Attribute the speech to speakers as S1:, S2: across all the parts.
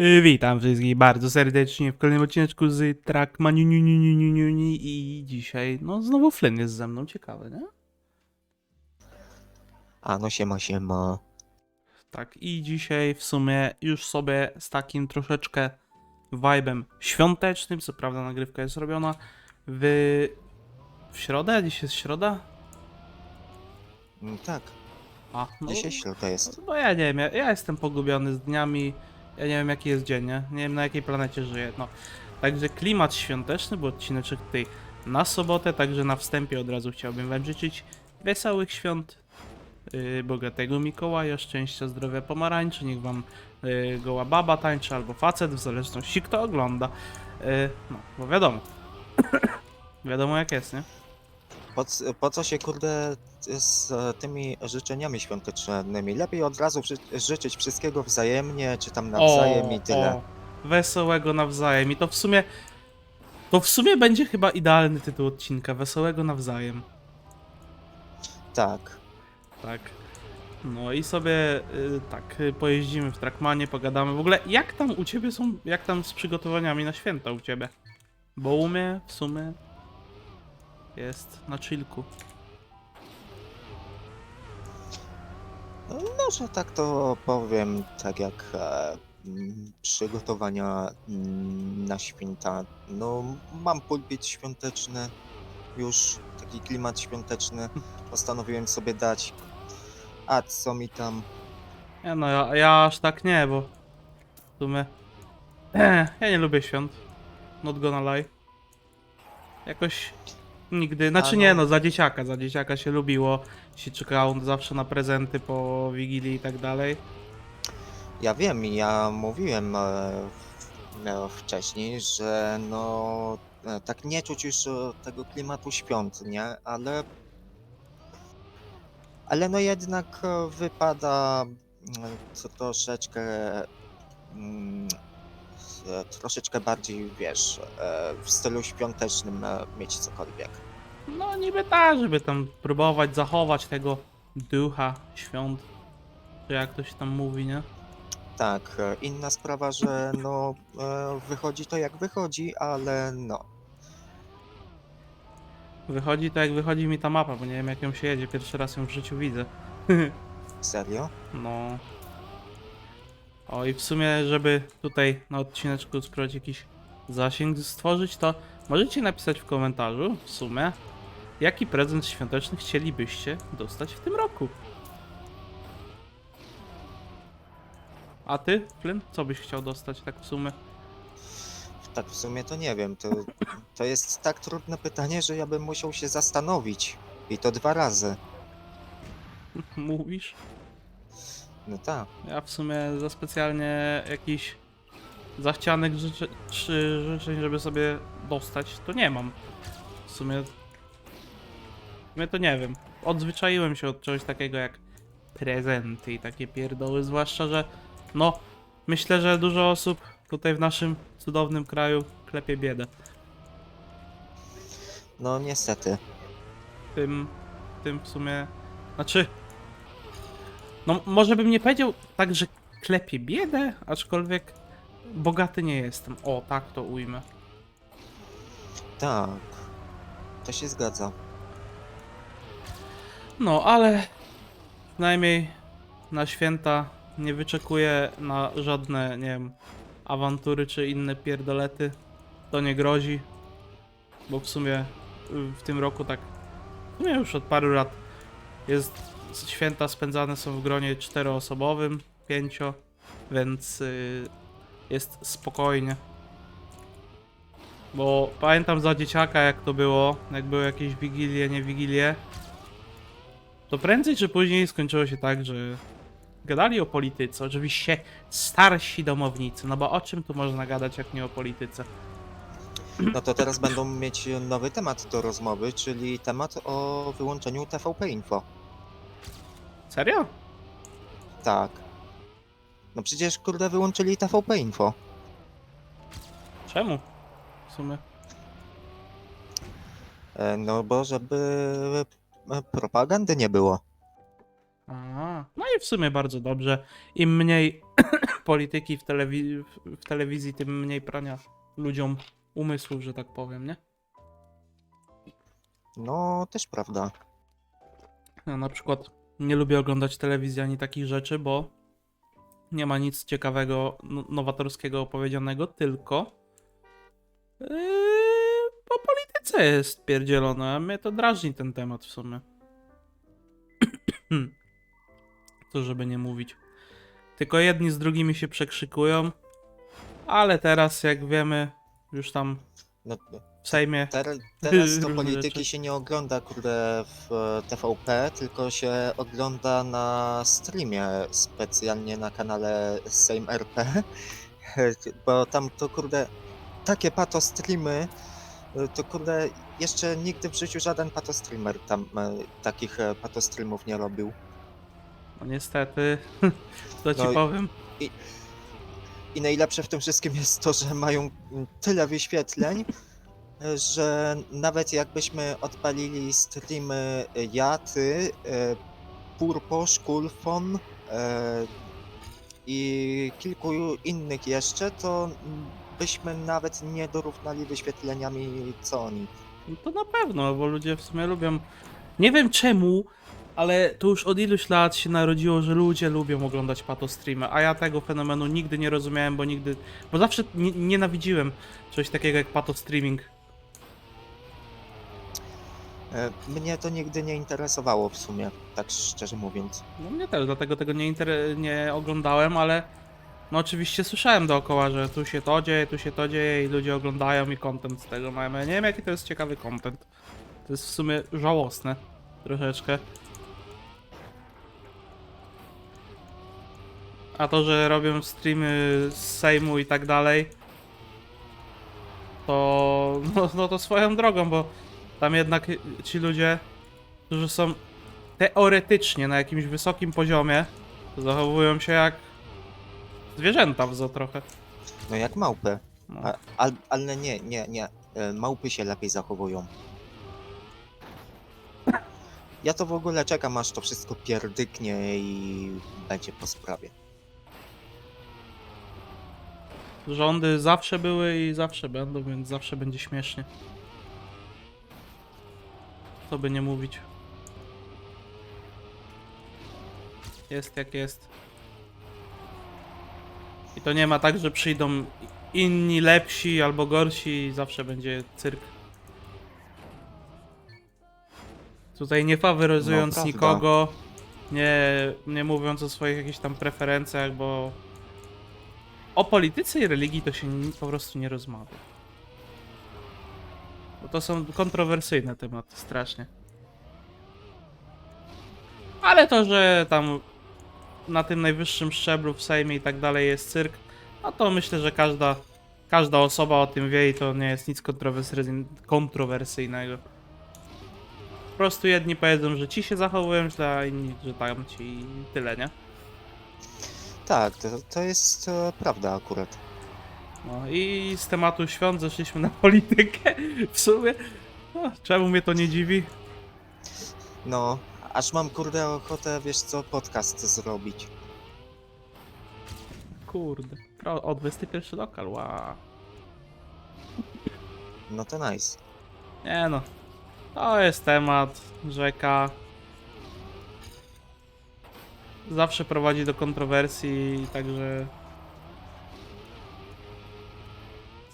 S1: Y, Witam wszystkich bardzo serdecznie w kolejnym odcineczku z Trackman i dzisiaj, no znowu Flynn jest ze mną, ciekawe, nie?
S2: A no siema siema.
S1: Tak, i dzisiaj w sumie już sobie z takim troszeczkę vibem świątecznym, co prawda nagrywka jest robiona w, w środę, dziś jest środa?
S2: Mm, Tak,
S1: A, no,
S2: dzisiaj środa jest.
S1: No ja nie wiem, ja, ja jestem pogubiony z dniami. Ja nie wiem jaki jest dzień, nie? Nie wiem na jakiej planecie żyję. No. Także klimat świąteczny, bo odcineczek tutaj na sobotę, także na wstępie od razu chciałbym wam życzyć wesołych świąt, yy, bogatego Mikołaja, szczęścia, zdrowia, pomarańczy, niech wam yy, goła baba tańczy albo facet, w zależności kto ogląda. Yy, no, bo wiadomo. wiadomo jak jest, nie?
S2: Po, c- po co się kurde z e, tymi życzeniami świątecznymi? Lepiej od razu ży życzyć wszystkiego wzajemnie, czy tam nawzajem i tyle.
S1: O, wesołego nawzajem. I to w sumie. To w sumie będzie chyba idealny tytuł odcinka. Wesołego nawzajem.
S2: Tak.
S1: Tak. No i sobie y, tak y, pojeździmy w Trackmanie, pogadamy. W ogóle jak tam u ciebie są. Jak tam z przygotowaniami na święta u ciebie? Bo u mnie w sumie jest na chillku.
S2: No, że tak to powiem, tak jak e, mm, przygotowania mm, na święta. No, mam pulpit świąteczny, już taki klimat świąteczny. Postanowiłem sobie dać. A co mi tam
S1: Nie no, ja, ja aż tak nie, bo w sumie ja nie lubię świąt. Not gonna lie. Jakoś nigdy, znaczy
S2: A
S1: nie
S2: no.
S1: no, za dzieciaka, za dzieciaka się lubiło, się czekało zawsze na prezenty po Wigilii i tak dalej.
S2: Ja wiem, ja mówiłem e, e, wcześniej, że no e, tak nie czuć już e, tego klimatu świąt, nie? Ale ale no jednak e, wypada mm, co troszeczkę mm, e, troszeczkę bardziej, wiesz, e, w stylu świątecznym e, mieć cokolwiek.
S1: No niby tak, żeby tam próbować zachować tego ducha świąt, czy jak to się tam mówi, nie?
S2: Tak, e, inna sprawa, że no e, wychodzi to jak wychodzi, ale no.
S1: Wychodzi to jak wychodzi mi ta mapa, bo nie wiem jak ją się jedzie, pierwszy raz ją w życiu widzę.
S2: Serio?
S1: No. O i w sumie, żeby tutaj na odcineczku spróbować jakiś zasięg stworzyć, to możecie napisać w komentarzu w sumie, jaki prezent świąteczny chcielibyście dostać w tym roku. A ty, Flynn, co byś chciał dostać tak w sumie?
S2: Tak, w sumie to nie wiem. To, to jest tak trudne pytanie, że ja bym musiał się zastanowić. I to dwa razy.
S1: Mówisz?
S2: No tak.
S1: Ja w sumie za specjalnie jakiś zachcianych życzy, czy życzeń, żeby sobie dostać, to nie mam. W sumie. W sumie to nie wiem. Odzwyczaiłem się od czegoś takiego jak prezenty i takie pierdoły, zwłaszcza, że no, myślę, że dużo osób tutaj w naszym cudownym kraju klepie biedę.
S2: No niestety.
S1: Tym, tym w sumie. Znaczy. No, może bym nie powiedział tak, że klepie biedę, aczkolwiek bogaty nie jestem. O, tak to ujmę.
S2: Tak. To się zgadza.
S1: No, ale przynajmniej na święta nie wyczekuję na żadne, nie wiem, awantury czy inne pierdolety. To nie grozi, bo w sumie w tym roku tak, w sumie już od paru lat jest, święta spędzane są w gronie czteroosobowym, pięcio, więc y, jest spokojnie. Bo pamiętam za dzieciaka jak to było, jak były jakieś wigilie, nie wigilie, to prędzej czy później skończyło się tak, że gadali o polityce. Oczywiście starsi domownicy, no bo o czym tu można gadać, jak nie o polityce?
S2: No to teraz będą mieć nowy temat do rozmowy, czyli temat o wyłączeniu TVP Info.
S1: Serio?
S2: Tak. No przecież kurde wyłączyli TVP Info.
S1: Czemu? W sumie.
S2: E, No bo żeby e, propagandy nie było.
S1: A, no i w sumie bardzo dobrze. Im mniej polityki w, telewi- w telewizji, tym mniej prania ludziom umysłów, że tak powiem, nie?
S2: No, też prawda.
S1: Ja na przykład nie lubię oglądać telewizji ani takich rzeczy, bo nie ma nic ciekawego, no- nowatorskiego opowiedzianego, tylko yy, o polityce jest pierdzielone, a mnie to drażni ten temat w sumie. to żeby nie mówić. Tylko jedni z drugimi się przekrzykują, ale teraz jak wiemy, już tam
S2: No,
S1: w Sejmie
S2: ter, teraz to polityki się nie ogląda, kurde, w e, TVP, tylko się ogląda na streamie, specjalnie na kanale Sejm RP, bo tam to, kurde, takie pato streamy, e, to kurde, jeszcze nigdy w życiu żaden pato streamer tam e, takich e, pato streamów nie robił.
S1: No niestety, co ci
S2: No i-
S1: powiem.
S2: I najlepsze w tym wszystkim jest to, że mają tyle wyświetleń, że nawet jakbyśmy odpalili streamy e, ja, ty, e, Purpo, Szkulfon e, i kilku innych jeszcze, to byśmy nawet nie dorównali wyświetleniami co oni.
S1: No to na pewno, bo ludzie w sumie lubią. Nie wiem czemu, ale to już od iluś lat się narodziło, że ludzie lubią oglądać pato streamy, a ja tego fenomenu nigdy nie rozumiałem, bo nigdy. Bo zawsze nie, nienawidziłem czegoś takiego jak pato streaming.
S2: E, Mnie to nigdy nie interesowało w sumie, tak szczerze mówiąc.
S1: No mnie też, dlatego tego nie, inter- nie oglądałem, ale. No oczywiście słyszałem dookoła, że tu się to dzieje, tu się to dzieje i ludzie oglądają i content z tego mają. Ja nie wiem jaki to jest ciekawy content. To jest w sumie żałosne. Troszeczkę. A to, że robią streamy z Sejmu i tak dalej, to no, no to swoją drogą, bo tam jednak ci ludzie, którzy są teoretycznie na jakimś wysokim poziomie, zachowują się jak zwierzęta w zo trochę.
S2: No jak małpy.
S1: No.
S2: A, al, ale nie, nie, nie. E, Małpy się lepiej zachowują. Ja to w ogóle czekam, aż to wszystko pierdyknie i będzie po sprawie.
S1: Rządy zawsze były i zawsze będą, więc zawsze będzie śmiesznie. Co by nie mówić. Jest jak jest. I to nie ma tak, że przyjdą inni lepsi albo gorsi i zawsze będzie cyrk. Tutaj nie faworyzując
S2: No,
S1: nikogo, nie, nie mówiąc o swoich jakichś tam preferencjach, bo o polityce i religii to się po prostu nie rozmawia. Bo to są kontrowersyjne tematy, strasznie. Ale to, że tam na tym najwyższym szczeblu w Sejmie i tak dalej jest cyrk, no to myślę, że każda, każda osoba o tym wie i to nie jest nic kontrowersy- kontrowersyjnego. Po prostu jedni powiedzą, że ci się zachowują źle, a inni, że tamci i tyle, nie?
S2: Tak, to, to jest e, prawda akurat.
S1: No i z tematu świąt zeszliśmy na politykę. W sumie, no, czemu mnie to nie dziwi?
S2: No, aż mam kurde ochotę, wiesz co, podcast zrobić.
S1: Kurde. Pro, o 21 lokal, wow.
S2: No to nice.
S1: Nie no. To jest temat, rzeka. Zawsze prowadzi do kontrowersji, także...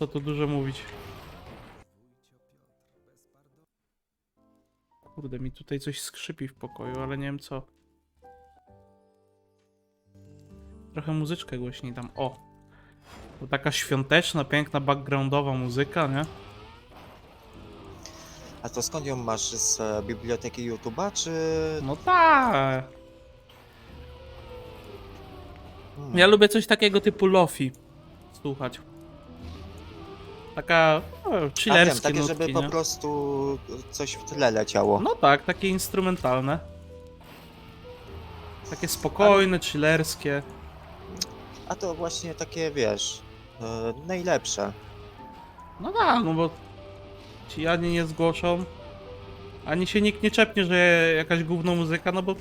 S1: Co tu dużo mówić. Kurde, mi tutaj coś skrzypi w pokoju, ale nie wiem co. Trochę muzyczkę głośniej tam. O! To taka świąteczna, piękna, backgroundowa muzyka, nie?
S2: A to skąd ją masz? Z e, biblioteki YouTube'a, czy...
S1: No tak.
S2: Hmm.
S1: Ja lubię coś takiego typu lofi słuchać. Taka no,
S2: A wiem, takie,
S1: nutki,
S2: żeby po
S1: nie?
S2: prostu coś w tle leciało.
S1: No tak, takie instrumentalne. Takie spokojne, chillerskie.
S2: A to właśnie takie, wiesz, e, najlepsze.
S1: No tak, no bo ci ani nie zgłoszą, ani się nikt nie czepnie, że jakaś gówno muzyka, no bo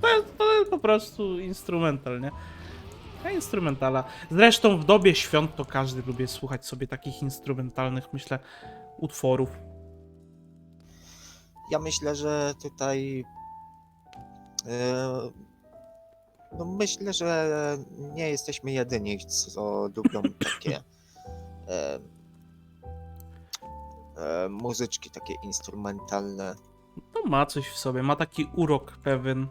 S1: to jest jest po prostu instrumental, nie? A instrumentala. Zresztą w dobie świąt to każdy lubi słuchać sobie takich instrumentalnych, myślę, utworów.
S2: Ja myślę, że tutaj. e, No myślę, że nie jesteśmy jedyni, co lubią takie e, e, muzyczki takie instrumentalne.
S1: To ma coś w sobie, ma taki urok pewien.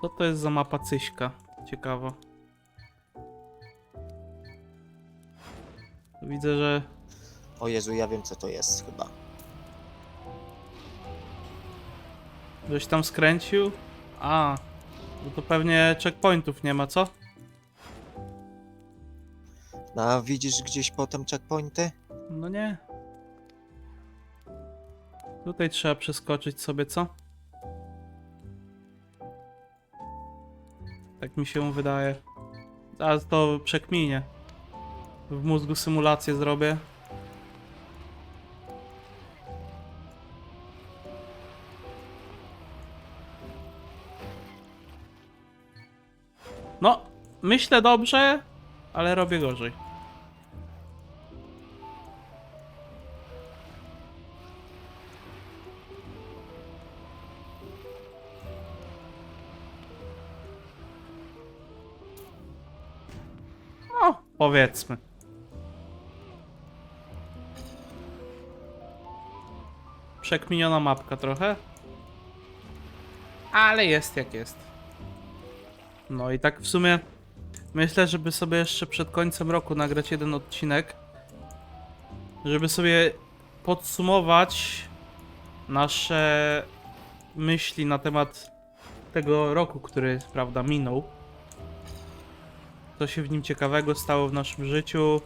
S1: Co to jest za mapa Cyśka? Ciekawa. Widzę, że
S2: O Jezu, ja wiem co to jest chyba.
S1: Ktoś tam skręcił? A, no to pewnie checkpointów nie ma, co?
S2: No, a widzisz gdzieś potem checkpointy?
S1: No nie. Tutaj trzeba przeskoczyć sobie, co? Tak mi się wydaje. Zaraz to przekminię. W mózgu symulację zrobię. No, myślę dobrze, ale robię gorzej. Powiedzmy. Przekminiona mapka trochę. Ale jest jak jest. No i tak w sumie myślę, żeby sobie jeszcze przed końcem roku nagrać jeden odcinek. Żeby sobie podsumować nasze myśli na temat tego roku, który, prawda, minął co się w nim ciekawego stało w naszym życiu.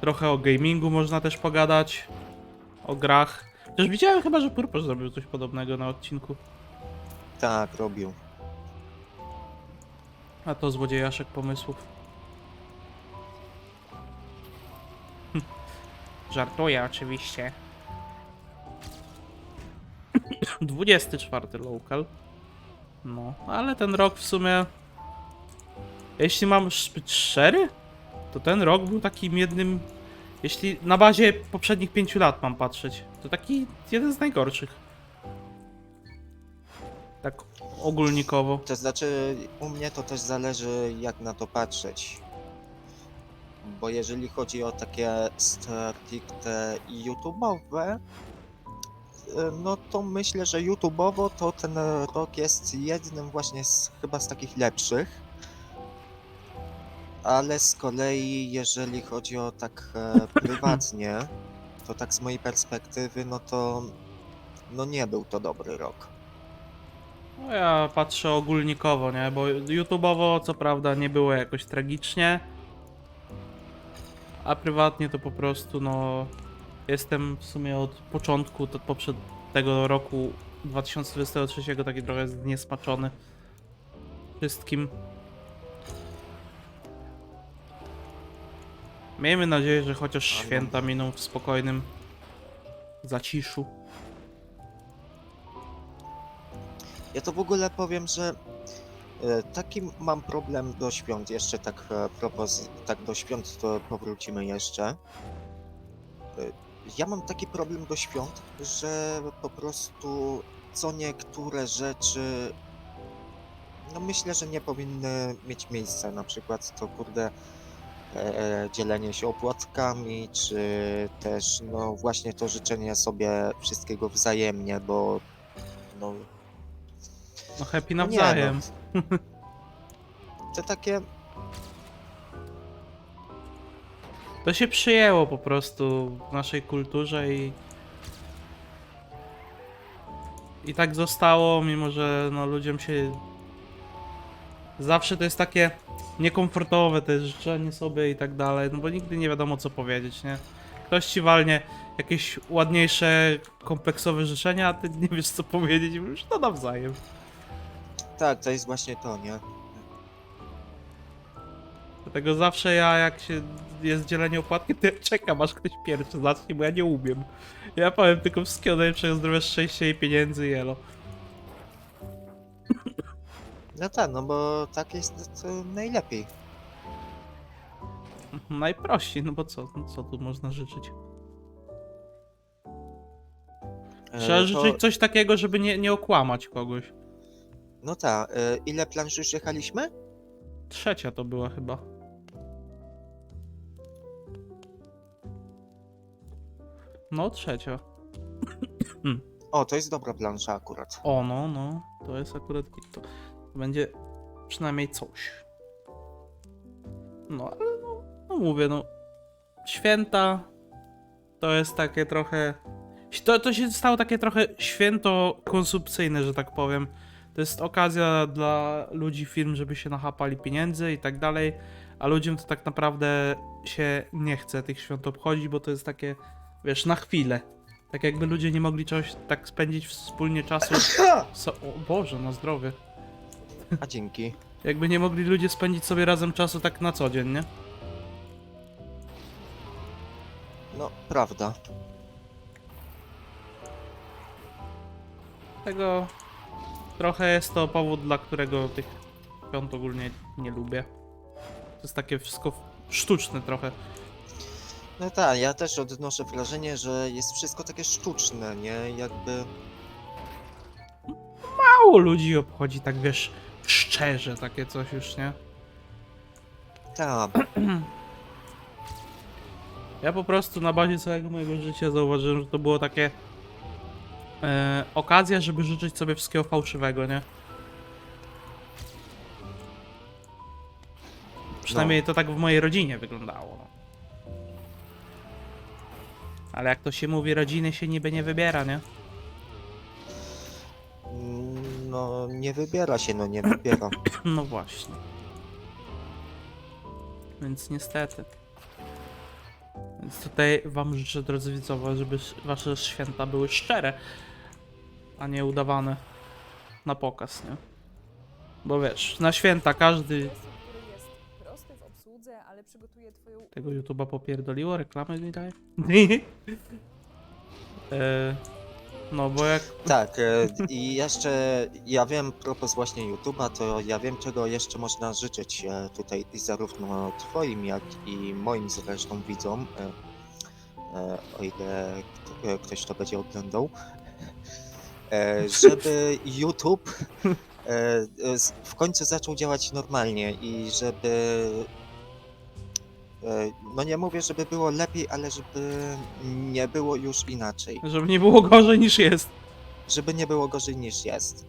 S1: Trochę o gamingu można też pogadać. O grach. Też widziałem chyba, że Purpos zrobił coś podobnego na odcinku.
S2: Tak, robił.
S1: A to złodziejaszek pomysłów. Żartuję oczywiście. 24 local. No, ale ten rok w sumie. Jeśli mam szczery, to ten rok był takim jednym. Jeśli na bazie poprzednich 5 lat mam patrzeć, to taki jeden z najgorszych. Tak ogólnikowo.
S2: To znaczy, u mnie to też zależy, jak na to patrzeć. Bo jeżeli chodzi o takie stricte YouTube'owe, y, no to myślę, że YouTube'owo to ten rok jest jednym właśnie z, chyba z takich lepszych. Ale z kolei, jeżeli chodzi o tak e, prywatnie, to tak z mojej perspektywy, no to no nie był to dobry rok.
S1: No ja patrzę ogólnikowo, nie? Bo YouTubeowo co prawda nie było jakoś tragicznie. A prywatnie to po prostu no jestem w sumie od początku to poprzed tego roku 2023 taki trochę zniesmaczony wszystkim. Miejmy nadzieję, że chociaż święta miną w spokojnym zaciszu.
S2: Ja to w ogóle powiem, że e, taki mam problem do świąt. Jeszcze tak e, propos, tak do świąt to powrócimy jeszcze. E, Ja mam taki problem do świąt, że po prostu co niektóre rzeczy no myślę, że nie powinny mieć miejsca. Na przykład to kurde dzielenie się opłatkami, czy też no właśnie to życzenie sobie wszystkiego wzajemnie, bo no
S1: No happy
S2: no
S1: nawzajem.
S2: No. To takie.
S1: To się przyjęło po prostu w naszej kulturze i. I tak zostało, mimo że no, ludziom się. Zawsze to jest takie niekomfortowe, to jest życzenie sobie i tak dalej, no bo nigdy nie wiadomo co powiedzieć, nie? Ktoś ci walnie jakieś ładniejsze, kompleksowe życzenia, a ty nie wiesz co powiedzieć i mówisz, no nawzajem.
S2: Tak, to jest właśnie to, nie?
S1: Dlatego zawsze ja, jak się jest dzielenie opłatki, to ja czekam, aż ktoś pierwszy zacznie, bo ja nie umiem. Ja powiem tylko wszystkiego najlepszego zdrowia, szczęścia i pieniędzy, jelo.
S2: No tak, no bo tak jest to najlepiej.
S1: Najprościej, no bo co, no co tu można życzyć?
S2: E,
S1: Trzeba
S2: to-
S1: życzyć coś takiego, żeby nie, nie okłamać kogoś.
S2: No tak, e, ile planż już jechaliśmy?
S1: Trzecia to była chyba. No, trzecia.
S2: O, to jest dobra plansza akurat.
S1: O, no, no. To jest akurat. To będzie przynajmniej coś. No, ale no, no mówię, no. Święta to jest takie trochę. To, to się stało takie trochę święto konsumpcyjne, że tak powiem. To jest okazja dla ludzi, firm, żeby się nachapali pieniędzy i tak dalej, a ludziom to tak naprawdę się nie chce tych świąt obchodzić, bo to jest takie, wiesz, na chwilę. Tak jakby ludzie nie mogli czegoś tak spędzić wspólnie czasu. So, o Boże, na zdrowie.
S2: A dzięki.
S1: Jakby nie mogli ludzie spędzić sobie razem czasu tak na co dzień, nie?
S2: No, prawda.
S1: Tego trochę jest to powód, dla którego tych świąt ogólnie nie lubię. To jest takie wszystko sztuczne trochę.
S2: No tak, ja też odnoszę wrażenie, że jest wszystko takie sztuczne, nie? Jakby.
S1: Mało ludzi obchodzi tak, wiesz, szczerze takie coś już, nie?
S2: Tak,
S1: Ja po prostu na bazie całego mojego życia zauważyłem, że to było takie e, okazja, żeby życzyć sobie wszystkiego fałszywego, nie? Przynajmniej to tak w mojej rodzinie wyglądało. no. Ale jak to się mówi, rodziny się niby nie wybiera, nie?
S2: No nie wybiera się, no nie wybiera.
S1: No właśnie. Więc niestety. Więc tutaj wam życzę, drodzy widzowie, żeby sz- wasze święta były szczere, a nie udawane na pokaz, nie? Bo wiesz, na święta każdy tego YouTube'a popierdoliło, reklamy mi daje. e, no bo jak
S2: Tak, e, i jeszcze ja wiem, propos właśnie YouTube'a, to ja wiem, czego jeszcze można życzyć e, tutaj i zarówno Twoim, jak i moim zresztą widzom, e, o ile kto- ktoś to będzie oglądał, żeby YouTube w końcu zaczął działać normalnie i żeby no nie mówię, żeby było lepiej, ale żeby nie było już inaczej.
S1: żeby nie było gorzej niż jest.
S2: Żeby nie było gorzej niż jest.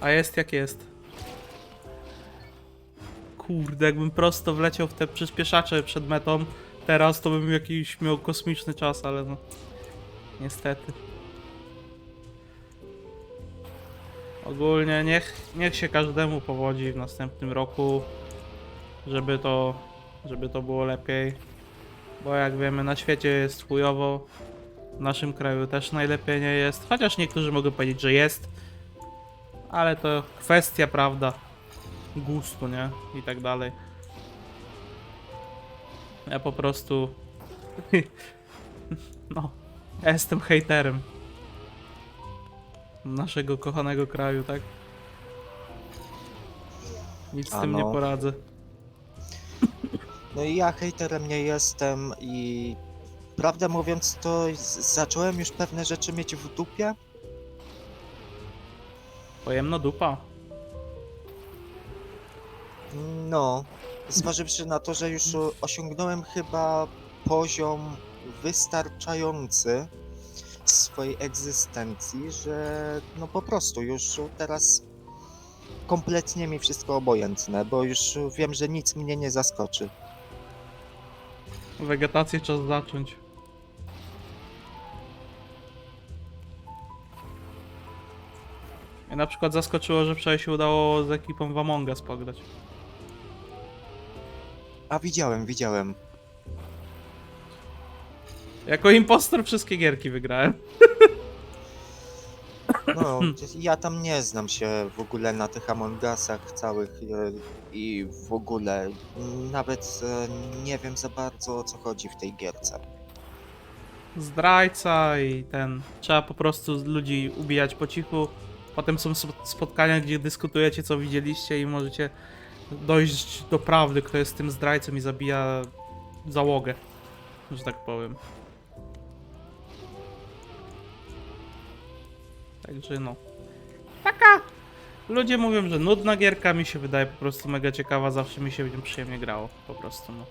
S1: A jest jak jest. Kurde, jakbym prosto wleciał w te przyspieszacze przed metą, teraz to bym jakiś miał kosmiczny czas, ale no. Niestety. Ogólnie niech, niech się każdemu powodzi w następnym roku, żeby to, żeby to było lepiej. Bo jak wiemy, na świecie jest chujowo, w naszym kraju też najlepiej nie jest, chociaż niektórzy mogą powiedzieć, że jest, ale to kwestia, prawda, gustu, nie? I tak dalej. Ja po prostu. No, ja jestem hejterem naszego kochanego kraju, tak? Nic z tym nie
S2: no.
S1: poradzę.
S2: No i ja hejterem nie jestem i prawdę mówiąc to z- zacząłem już pewne rzeczy mieć w dupie.
S1: Pojemno dupa.
S2: No, zważywszy na to, że już o- osiągnąłem chyba poziom wystarczający swojej egzystencji, że no po prostu już teraz kompletnie mi wszystko obojętne, bo już wiem, że nic mnie nie zaskoczy.
S1: Wegetację czas zacząć. Mnie na przykład zaskoczyło, że wczoraj się udało z ekipą w Among Us pograć.
S2: A widziałem, widziałem.
S1: Jako impostor wszystkie gierki wygrałem.
S2: No, ja tam nie znam się w ogóle na tych Among Usach całych e, i w ogóle nawet e, nie wiem za bardzo o co chodzi w tej gierce.
S1: Zdrajca i ten. Trzeba po prostu ludzi ubijać po cichu Potem są sp- spotkania, gdzie dyskutujecie, co widzieliście i możecie dojść do prawdy, kto jest tym zdrajcą i zabija załogę, że tak powiem. Także no. Taka. Ludzie mówią, że nudna gierka, mi się wydaje po prostu mega ciekawa, zawsze mi się nią przyjemnie grało, po prostu no.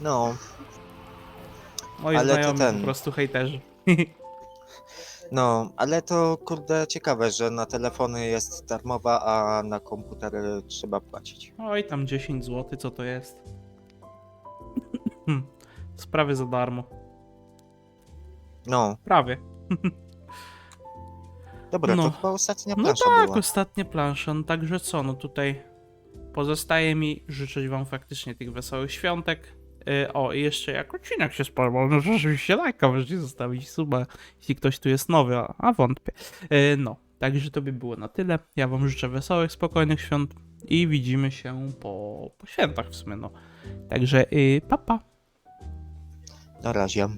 S2: No,
S1: Moi
S2: Ale to
S1: znajomi
S2: ten-
S1: po prostu hejterzy.
S2: no, ale to kurde ciekawe, że na telefony jest darmowa, a na komputery trzeba płacić.
S1: Oj, tam 10 zł, co to jest? Sprawy za darmo.
S2: No,
S1: Prawie.
S2: dobra,
S1: No.
S2: to chyba ostatnia
S1: No
S2: plansza
S1: tak,
S2: była.
S1: ostatnie plansze. No także co, no tutaj pozostaje mi życzyć wam faktycznie tych wesołych świątek. Yy, o, i jeszcze jak odcinek się spodobał, no rzeczywiście lajka możecie zostawić suba, jeśli ktoś tu jest nowy, a, a wątpię. Yy, no, także to by było na tyle. Ja wam życzę wesołych, spokojnych świąt i widzimy się po, po świętach w sumie, no. Także yy, papa. Pa.
S2: Na razie.